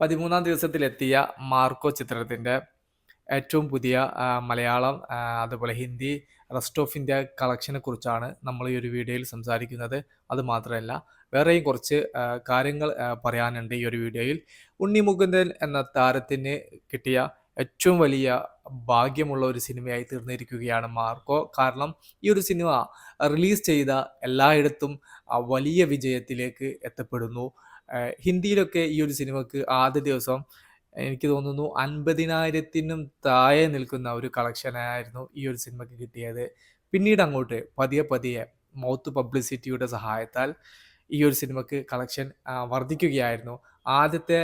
പതിമൂന്നാം ദിവസത്തിലെത്തിയ മാർക്കോ ചിത്രത്തിന്റെ ഏറ്റവും പുതിയ മലയാളം അതുപോലെ ഹിന്ദി റെസ്റ്റ് ഓഫ് ഇന്ത്യ കളക്ഷനെ കുറിച്ചാണ് നമ്മൾ ഈ ഒരു വീഡിയോയിൽ സംസാരിക്കുന്നത്. അതുമാത്രമല്ല വേറെയും കുറച്ച് കാര്യങ്ങൾ പറയാനുണ്ട് ഈ ഒരു വീഡിയോയിൽ. ഉണ്ണി മുകുന്ദൻ എന്ന താരത്തിന് കിട്ടിയ ഏറ്റവും വലിയ ഭാഗ്യമുള്ള ഒരു സിനിമയായി തീർന്നിരിക്കുകയാണ് മാർക്കോ. കാരണം ഈ ഒരു സിനിമ റിലീസ് ചെയ്ത എല്ലായിടത്തും വലിയ വിജയത്തിലേക്ക് എത്തപ്പെടുന്നു. ഹിന്ദിയിലൊക്കെ ഈ ഒരു സിനിമക്ക് ആദ്യ ദിവസം എനിക്ക് തോന്നുന്നു അൻപതിനായിരത്തിനും താഴെ നിൽക്കുന്ന ഒരു കളക്ഷനായിരുന്നു ഈ ഒരു സിനിമക്ക് കിട്ടിയത്. പിന്നീട് അങ്ങോട്ട് പതിയെ പതിയെ മൗത്ത് പബ്ലിസിറ്റിയുടെ സഹായത്താൽ ഈ ഒരു സിനിമക്ക് കളക്ഷൻ വർദ്ധിക്കുകയായിരുന്നു. ആദ്യത്തെ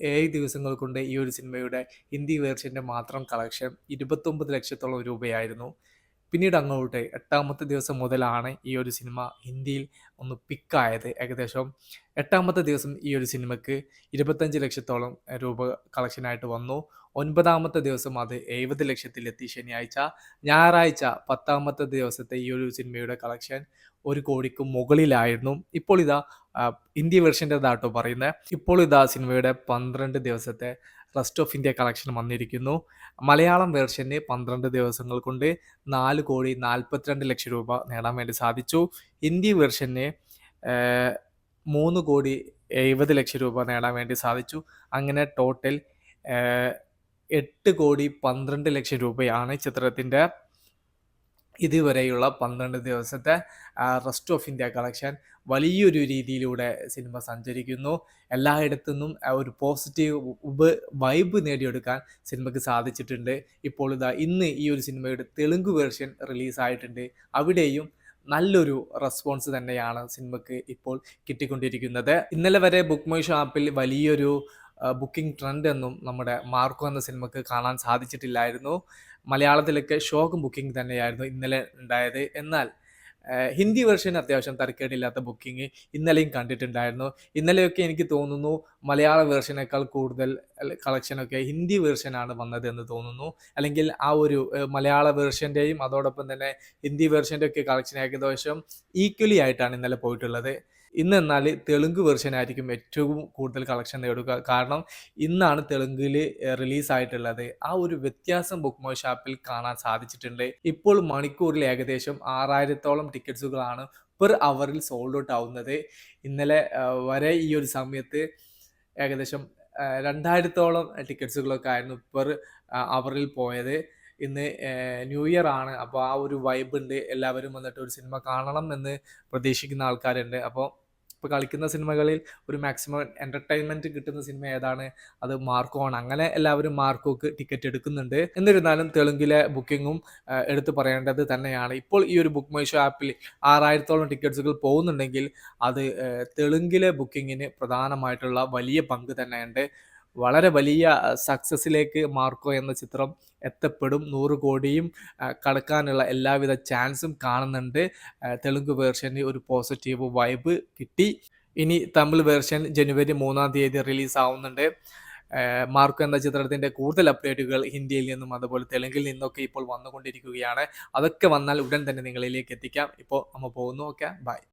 ഏഴ് ദിവസങ്ങൾ കൊണ്ട് ഈ ഒരു സിനിമയുടെ ഹിന്ദി വേർഷന്റെ മാത്രം കളക്ഷൻ ഇരുപത്തൊമ്പത് ലക്ഷത്തോളം രൂപയായിരുന്നു. പിന്നീട് അങ്ങോട്ട് എട്ടാമത്തെ ദിവസം മുതലാണ് ഈ ഒരു സിനിമ ഹിന്ദിയിൽ ഒന്ന് പിക്കായത് ഏകദേശം എട്ടാമത്തെ ദിവസം ഈ ഒരു സിനിമയ്ക്ക് ഇരുപത്തഞ്ച് ലക്ഷത്തോളം രൂപ കളക്ഷനായിട്ട് വന്നു. ഒൻപതാമത്തെ ദിവസം അത് എഴുപത് ലക്ഷത്തിലെത്തി ശനിയാഴ്ച. ഞായറാഴ്ച പത്താമത്തെ ദിവസത്തെ ഈ ഒരു സിനിമയുടെ കളക്ഷൻ ഒരു കോടിക്ക് മുകളിലായിരുന്നു. ഇപ്പോൾ ഇതാ ഇന്ത്യ വെർഷന്റെതാട്ടോ പറയുന്നത്. ഇപ്പോൾ ഇതാ സിനിമയുടെ പന്ത്രണ്ട് ദിവസത്തെ റെസ്റ്റ് ഓഫ് ഇന്ത്യ കളക്ഷൻ വന്നിരിക്കുന്നു. മലയാളം വേർഷന് പന്ത്രണ്ട് ദിവസങ്ങൾ കൊണ്ട് നാല് കോടി നാൽപ്പത്തിരണ്ട് ലക്ഷം രൂപ നേടാൻ വേണ്ടി സാധിച്ചു. ഹിന്ദി വെർഷന് മൂന്ന് കോടി എഴുപത് ലക്ഷം രൂപ നേടാൻ വേണ്ടി സാധിച്ചു. അങ്ങനെ ടോട്ടൽ എട്ട് കോടി പന്ത്രണ്ട് ലക്ഷം രൂപയാണ് ചിത്രത്തിന്റെ ഇതുവരെയുള്ള പന്ത്രണ്ട് ദിവസത്തെ റെസ്റ്റ് ഓഫ് ഇന്ത്യ കളക്ഷൻ വലിയൊരു രീതിയിലൂടെ സിനിമ സഞ്ചരിക്കുന്നു. എല്ലായിടത്തു നിന്നും ഒരു പോസിറ്റീവ് വൈബ് നേടിയെടുക്കാൻ സിനിമയ്ക്ക് സാധിച്ചിട്ടുണ്ട്. ഇപ്പോൾ ഇതാ ഇന്ന് ഈ ഒരു സിനിമയുടെ തെലുങ്ക് വേർഷൻ റിലീസായിട്ടുണ്ട് അവിടെയും നല്ലൊരു റെസ്പോൺസ് തന്നെയാണ് സിനിമയ്ക്ക് ഇപ്പോൾ കിട്ടിക്കൊണ്ടിരിക്കുന്നത്. ഇന്നലെ വരെ ബുക്ക് മൈ ഷോ ആപ്പിൽ വലിയൊരു ബുക്കിംഗ് ട്രെൻഡ് എന്നും നമ്മുടെ മാർക്കോ എന്ന സിനിമയ്ക്ക് കാണാൻ സാധിച്ചിട്ടില്ലായിരുന്നു. മലയാളത്തിലൊക്കെ ഷോക്ക് ബുക്കിംഗ് തന്നെയായിരുന്നു ഇന്നലെ ഉണ്ടായത്. എന്നാൽ ഹിന്ദി വെർഷൻ അത്യാവശ്യം തരക്കേടില്ലാത്ത ബുക്കിംഗ് ഇന്നലെയും കണ്ടിട്ടുണ്ടായിരുന്നു. ഇന്നലെയൊക്കെ എനിക്ക് തോന്നുന്നു മലയാള വേർഷനേക്കാൾ കൂടുതൽ കളക്ഷനൊക്കെ ഹിന്ദി വേർഷനാണ് വന്നത് എന്ന് തോന്നുന്നു. അല്ലെങ്കിൽ ആ ഒരു മലയാള വേർഷന്റെയും അതോടൊപ്പം തന്നെ ഹിന്ദി വേർഷന്റെ ഒക്കെ കളക്ഷൻ ഏകദേശം ഈക്വലി ആയിട്ടാണ് ഇന്നലെ പോയിട്ടുള്ളത്. ഇന്ന് എന്നാൽ തെലുങ്ക് വെർഷൻ ആയിരിക്കും ഏറ്റവും കൂടുതൽ കളക്ഷൻ നേടുക. കാരണം ഇന്നാണ് തെലുങ്കിൽ റിലീസായിട്ടുള്ളത് ആ ഒരു വ്യത്യാസം ബുക്ക് മൈ ഷാപ്പിൽ കാണാൻ സാധിച്ചിട്ടുണ്ട്. ഇപ്പോൾ മണിക്കൂറിൽ ഏകദേശം ആറായിരത്തോളം ടിക്കറ്റ്സുകളാണ് പെർ അവറിൽ സോൾഡ് ഔട്ട് ആവുന്നത്. ഇന്നലെ വരെ ഈ ഒരു സമയത്ത് ഏകദേശം രണ്ടായിരത്തോളം ടിക്കറ്റ്സുകളൊക്കെ ആയിരുന്നു പെർ അവറിൽ പോയത്. ഇന്ന് ന്യൂ ഇയർ ആണ്. അപ്പോൾ ആ ഒരു വൈബ് ഉണ്ട്. എല്ലാവരും വന്നിട്ട് ഒരു സിനിമ കാണണം എന്ന് പ്രതീക്ഷിക്കുന്ന ആൾക്കാരുണ്ട്. അപ്പോൾ ഇപ്പോൾ കളിക്കുന്ന സിനിമകളിൽ ഒരു മാക്സിമം എന്റർടൈൻമെന്റ് കിട്ടുന്ന സിനിമ ഏതാണ്? അത് മാർക്കോ ആണ്. അങ്ങനെ എല്ലാവരും മാർക്കോക്ക് ടിക്കറ്റ് എടുക്കുന്നുണ്ട്. എന്നിരുന്നാലും തെലുങ്കിലെ ബുക്കിങ്ങും എടുത്തു പറയേണ്ടത് തന്നെയാണ്. ഇപ്പോൾ ഈ ഒരു ബുക്ക് മൈ ഷോ ആപ്പിൽ ആറായിരത്തോളം ടിക്കറ്റ്സുകൾ പോകുന്നുണ്ടെങ്കിൽ അത് തെലുങ്കിലെ ബുക്കിങ്ങിന് പ്രധാനമായിട്ടുള്ള വലിയ പങ്ക് തന്നെയുണ്ട്. വളരെ വലിയ സക്സസ്സിലേക്ക് മാർക്കോ എന്ന ചിത്രം എത്തപ്പെടും. നൂറ് കോടിയും കടക്കാനുള്ള എല്ലാവിധ ചാൻസും കാണുന്നുണ്ട്. തെലുങ്ക് വേർഷന് ഒരു പോസിറ്റീവ് വൈബ് കിട്ടി. ഇനി തമിഴ് വേർഷൻ ജനുവരി മൂന്നാം തീയതി റിലീസ് ആവുന്നുണ്ട്. മാർക്കോ എന്ന ചിത്രത്തിന്റെ കൂടുതൽ അപ്ഡേറ്റുകൾ ഹിന്ദിയിൽ നിന്നും അതുപോലെ തെലുങ്കിൽ നിന്നൊക്കെ ഇപ്പോൾ വന്നുകൊണ്ടിരിക്കുകയാണ്. അതൊക്കെ വന്നാൽ ഉടൻ തന്നെ നിങ്ങളിലേക്ക് എത്തിക്കാം. ഇപ്പോൾ നമ്മൾ പോകുന്നു. Okay bye